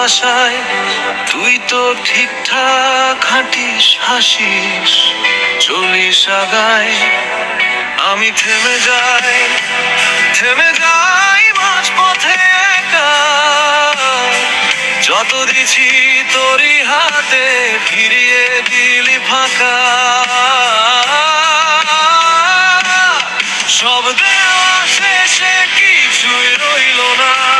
বাসায় তুই তো ঠিকঠাক হাঁটিস, হাসিস, চলিস আগায়। আমি থেমে যাই থেমে যাই মাঝ পথে যত দিছি তোরই হাতে ফিরিয়ে দিলি ফাঁকা। সব দেওয়া শেষে কিছুই রইল না।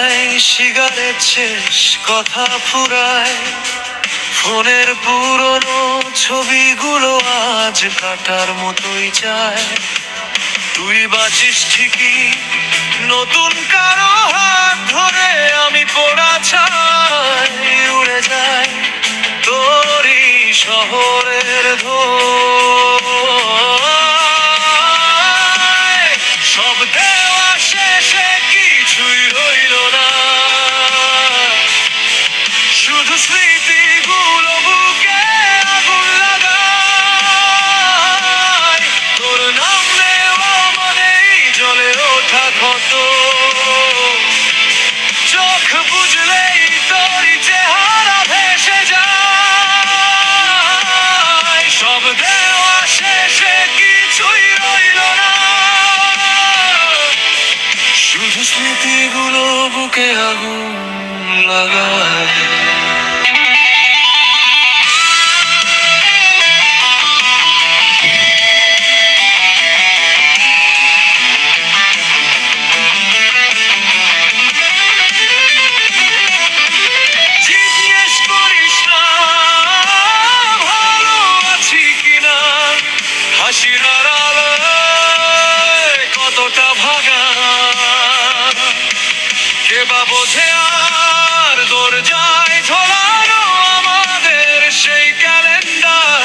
বারান্দায় সিগারেট শেষ, কথা ফুরায়। ফোনের পুরনো ছবিগুলো আজ কাটার মতোই চায়। তুই বাঁচিস ঠিকই, নতুন কারও হাত ধরে ক্ষত চোখ বুঝলেই তোরই চেহারা ভেসে যায়। সব দেওয়া শেষে কিছুই রইল না। শুধু স্মৃতিগুলো বুকে আগুন হাসির কতটা ভাগা। কে বা বোঝে আর দরজায় ঝোলানো আমাদের সেই ক্যালেন্ডার।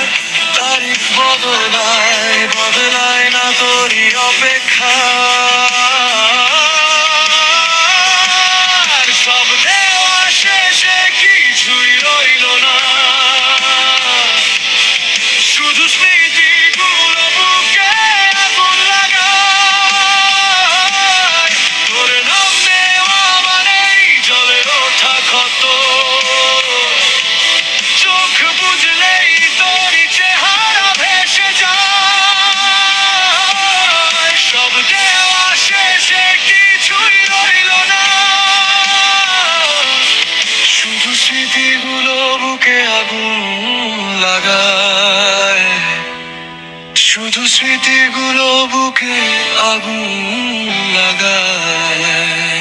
তারিখ বদলায় বদলায় না তোরই অপেক্ষা। কিছুই রইল না। আগুন লাগায়। শুধু স্মৃতিগুলো বুকে আগুন লাগায়।